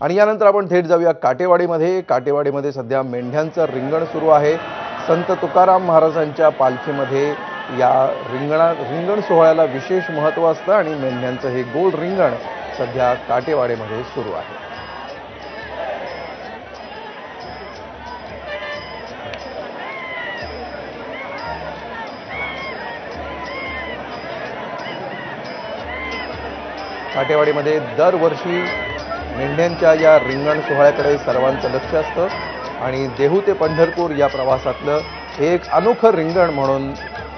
आणि यानंतर आपण थेट जाऊया काटेवाडीमध्ये. काटेवाडीमध्ये सध्या मेंढ्यांचं रिंगण सुरू आहे. संत तुकाराम महाराजांच्या पालखीमध्ये या रिंगणा रिंगण सोहळ्याला विशेष महत्त्व असतं आणि मेंढ्यांचं हे गोल रिंगण सध्या काटेवाडीमध्ये सुरू आहे. काटेवाडीमध्ये दरवर्षी मेंढ्यांच्या या रिंगण सोहळ्याकडे सर्वांचं लक्ष असतं. आणि देहू ते पंढरपूर या प्रवासातलं हे एक अनोखं रिंगण म्हणून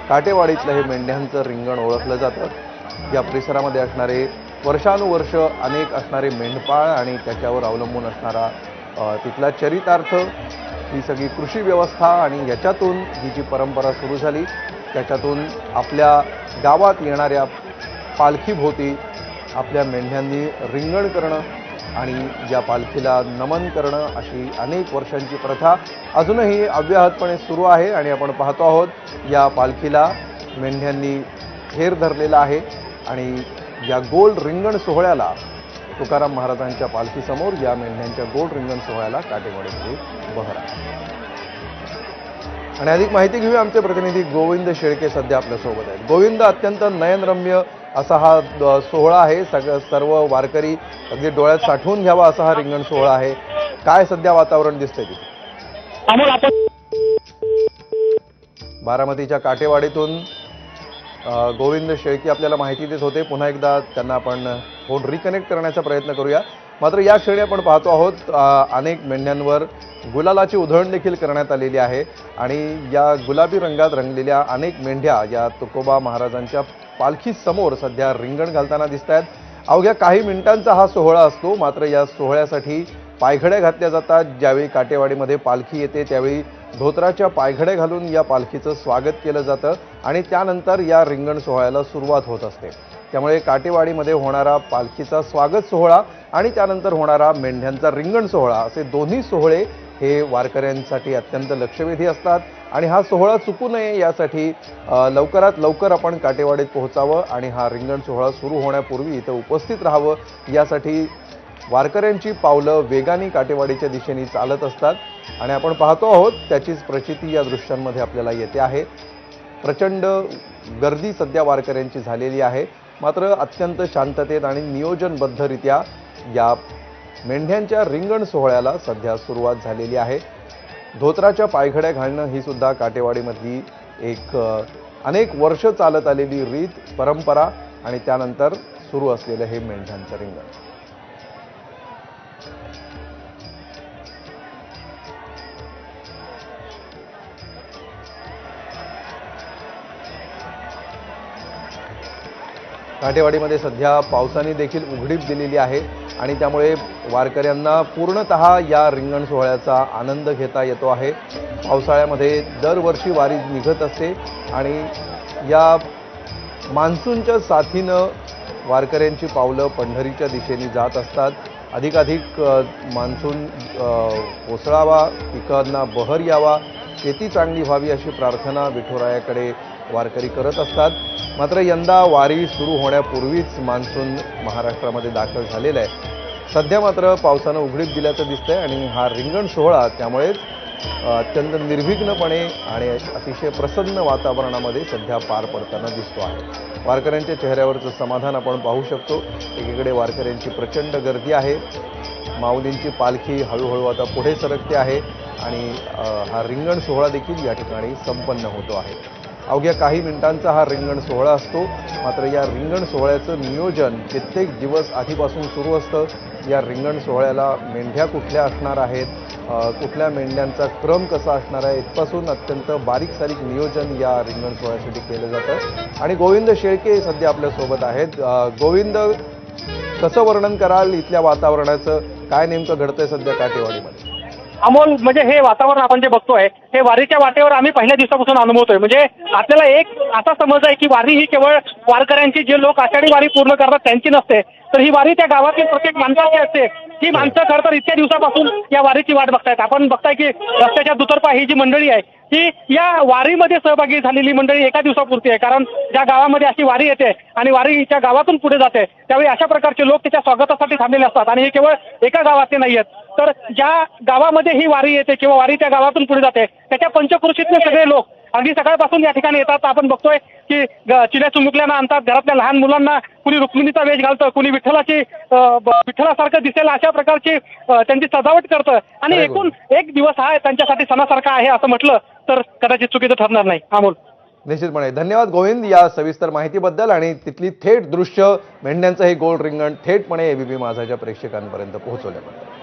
काटेवाडीतलं हे मेंढ्यांचं रिंगण ओळखलं जातं. या परिसरामध्ये असणारे वर्षानुवर्ष अनेक असणारे मेंढपाळ आणि त्याच्यावर अवलंबून असणारा तिथला चरितार्थ ही सगळी कृषी व्यवस्था आणि याच्यातून ही जी परंपरा सुरू झाली त्याच्यातून आपल्या गावात येणाऱ्या पालखीभोवती आपल्या मेंढ्यांनी रिंगण करणं आणि या पालखीला नमन करणं अशी अनेक वर्षांची प्रथा अजूनही अव्याहतपणे सुरू आहे आणि आपण पाहतो आहोत या पालखीला मेंढ्यांनी घेर धरलेला आहे आणि या गोल रिंगण सोहळ्याला तुकाराम महाराजांच्या पालखीसमोर या मेंढ्यांच्या गोल रिंगण सोहळ्याला काटेवाडीमध्ये बहर आहे. आणि अधिक माहिती घेऊया आमचे प्रतिनिधी गोविंद शेळके सध्या आपल्यासोबत आहेत. गोविंद अत्यंत नयनरम्य असा हा सोहळा आहे. सगळं सर्व वारकरी अगदी डोळ्यात साठवून घ्यावा असा हा रिंगण सोहळा आहे. काय सध्या वातावरण दिसतंय तिथे? बारामतीच्या काटेवाडीतून गोविंद शेळके आपल्याला माहिती देत होते. पुन्हा एकदा त्यांना आपण फोन रिकनेक्ट करण्याचा प्रयत्न करूया. मात्र या क्षणी आपण पाहतो आहोत अनेक मेंढ्यांवर गुलालाची उधळण देखील करण्यात आलेली आहे आणि या गुलाबी रंगात रंगलेल्या अनेक मेंढ्या या तुकोबा महाराजांच्या पालखीसमोर सध्या रिंगण घालताना दिसत आहेत अवघ्या काही मिनिटांचा हा सोहळा असतो. मात्र या सोहळ्यासाठी पायघड्या घातल्या जातात. ज्यावेळी काटेवाडीमध्ये पालखी येते त्यावेळी धोत्राच्या पायघड्या घालून या पालखीचं स्वागत केलं जातं आणि त्यानंतर या रिंगण सोहळ्याला सुरुवात होत असते. त्यामुळे काटेवाडीमध्ये होणारा पालखीचा स्वागत सोहळा आणि त्यानंतर होणारा मेंढ्यांचा रिंगण सोहळा असे दोन्ही सोहळे हे वारकऱ्यांसाठी अत्यंत लक्षवेधी असतात आणि हा सोहळा चुकू नये यासाठी लवकरात लवकर आपण काटेवाडीत पोहोचावं आणि हा रिंगण सोहळा सुरू होण्यापूर्वी इथं उपस्थित राहावं. यासाठी वारकऱ्यांची पावलं वेगाने काटेवाडीच्या दिशेने चालत असतात आणि आपण पाहतो आहोत त्याचीच प्रचिती या दृश्यांमध्ये आपल्याला येते आहे. प्रचंड गर्दी सध्या वारकऱ्यांची झालेली आहे. मात्र अत्यंत शांततेत आणि नियोजनबद्धरित्या या मेंढ्यांच्या रिंगण सोहळ्याला सध्या सुरुवात झालेली आहे. धोत्राच्या पायघड्या घालणं ही सुद्धा काटेवाडीमधली एक अनेक वर्ष चालत आलेली रीत परंपरा आणि त्यानंतर सुरू असलेलं हे मेंढ्यांचं रिंगण. काठेवाडीमध्ये सध्या पावसाने देखील उघडीप दिलेली आहे. आणि त्यामुळे वारकऱ्यांना पूर्णतः या रिंगण सोहळ्याचा आनंद घेता येतो आहे. पावसाळ्यामध्ये दरवर्षी वारी निघत असते आणि या मान्सूनच्या साथीनं वारकऱ्यांची पावलं पंढरीच्या दिशेने जात असतात. अधिकाधिक मान्सून कोसळावा ओसळावा पिकांना बहर यावा शेती चांगली व्हावी अशी प्रार्थना विठुरायाकडे वारकरी करत असतात. मात्र यंदा वारी सुरू होण्यापूर्वीच मान्सून महाराष्ट्रामध्ये दाखल झालेला आहे. सध्या मात्र पावसानं उघडीप दिल्याचं दिसतंय आणि हा रिंगण सोहळा त्यामुळेच अत्यंत निर्विघ्नपणे आणि अतिशय प्रसन्न वातावरणामध्ये सध्या पार पडताना दिसतो आहे. वारकऱ्यांच्या चेहऱ्यावरचं समाधान आपण पाहू शकतो. एकीकडे वारकऱ्यांची प्रचंड गर्दी आहे. माऊलींची पालखी हळूहळू आता पुढे सरकते आहे आणि हा रिंगण सोहळा देखील या ठिकाणी संपन्न होतो आहे. अवघ्या काही मिनिटांचा हा रिंगण सोहळा असतो. मात्र या रिंगण सोहळ्याचं नियोजन कित्येक दिवस आधीपासून सुरू असतं. या रिंगण सोहळ्याला मेंढ्या कुठल्या असणार आहेत? कुठल्या मेंढ्यांचा क्रम कसा असणार आहे? इथपासून अत्यंत बारीक सारीक नियोजन या रिंगण सोहळ्यासाठी केलं जातं. आणि गोविंद शेळके सध्या आपल्यासोबत आहेत. गोविंद कसं वर्णन कराल इथल्या वातावरणाचं? काय नेमकं घडतंय सध्या काटेवाडीमध्ये? अमोल म्हणजे हे वातावरण आपण जे बघतोय हे वारीच्या वाटेवर आम्ही पहिल्या दिवसापासून अनुभवतोय. म्हणजे आपल्याला एक असा समज आहे की वारी ही केवळ वारकऱ्यांची जे लोक आषाढी वारी पूर्ण करतात त्यांची नसते तर ही वारी त्या गावातील प्रत्येक माणसाची असते. ही माणसं खरं तर इतक्या दिवसापासून या वारीची वाट बघतायत. आपण बघताय की रस्त्याच्या दुतर्फा ही जी मंडळी आहे ही या वारीमध्ये सहभागी झालेली मंडळी एका दिवसापुरती आहे. कारण ज्या गावामध्ये अशी वारी येते आणि वारीच्या गावातून पुढे जाते त्यावेळी अशा प्रकारचे लोक त्याच्या स्वागतासाठी थांबलेले असतात आणि हे केवळ एका गावातले नाही आहेत तर ज्या गावामध्ये ही वारी येते किंवा वारी त्या गावातून पुढे जाते त्याच्या पंचकृषीतले सगळे लोक अगदी सकाळपासून या ठिकाणी येतात. आपण बघतोय की चिल्या चुमुकल्यानं आणतात घरातल्या लहान मुलांना कुणी रुक्मिणीचा वेश घालतं कुणी विठ्ठलाची विठ्ठलासारखं दिसेल अशा प्रकारची त्यांची सजावट करतं. आणि एकूण एक दिवस हा त्यांच्यासाठी सणासारखा आहे असं म्हटलं तर कदाचित चुकीचं ठरणार नाही. अमोल निश्चितपणे. धन्यवाद गोविंद या सविस्तर माहितीबद्दल आणि तिथली थेट दृश्य मेंढ्यांचं हे गोल रिंगण थेटपणे एबीपी माझाच्या प्रेक्षकांपर्यंत पोहोचवल्याबद्दल.